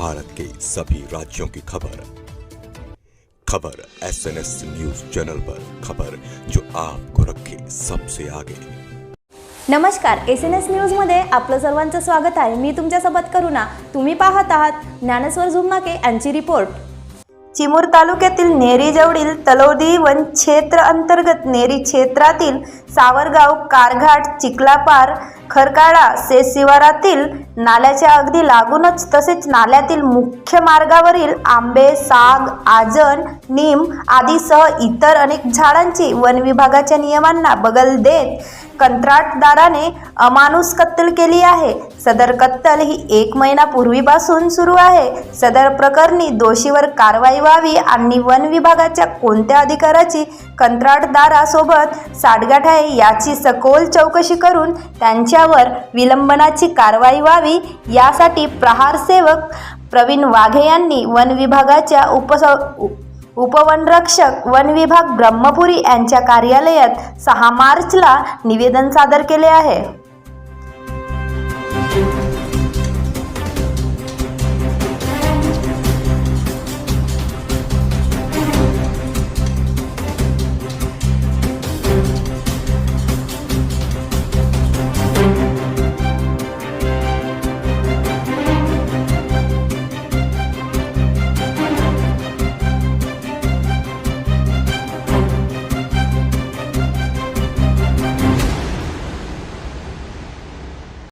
भारत के सभी राज्यों की खबर। खबर S N S news channel पर खबर जो आपको रखे सबसे आगे। नमस्कार एस एन एस न्यूजमध्ये आपलं सर्वांचं स्वागत आहे. मी तुमच्यासोबत करुणा. तुम्ही पाहत आहात ज्ञानेश्वर झुमनाके यांची रिपोर्ट. चिमूर तालुक्यातील नेरी जवळील तलोदी वन क्षेत्र अंतर्गत नेरी क्षेत्रातील सावरगाव कारघाट चिखलापार खरकाडा से शिवारातील नाल्याच्या अगदी लागूनच तसेच नाल्यातील मुख्य मार्गावरील आंबे साग आजन नीम आदीसह इतर अनेक झाडांची वन विभागाच्या नियमांना बगल देत कंत्राटदाराने अमानुष कत्तल केली आहे. सदर कत्तल ही एक महिना पूर्वीपासून सुरू आहे. सदर प्रकरणी दोषीवर कारवाई व्हावी आणि वन विभागाच्या कोणत्या अधिकाराची कंत्राटदारासोबत साठगाठ आहे याची सखोल चौकशी करून त्यांच्यावर विलंबनाची कारवाई व्हावी यासाठी प्रहार सेवक प्रवीण वाघे यांनी वन विभागाच्या उपस उपवनरक्षक वन विभाग ब्रह्मपुरी यांच्या कार्यालयात सहा मार्चला निवेदन सादर केले आहे.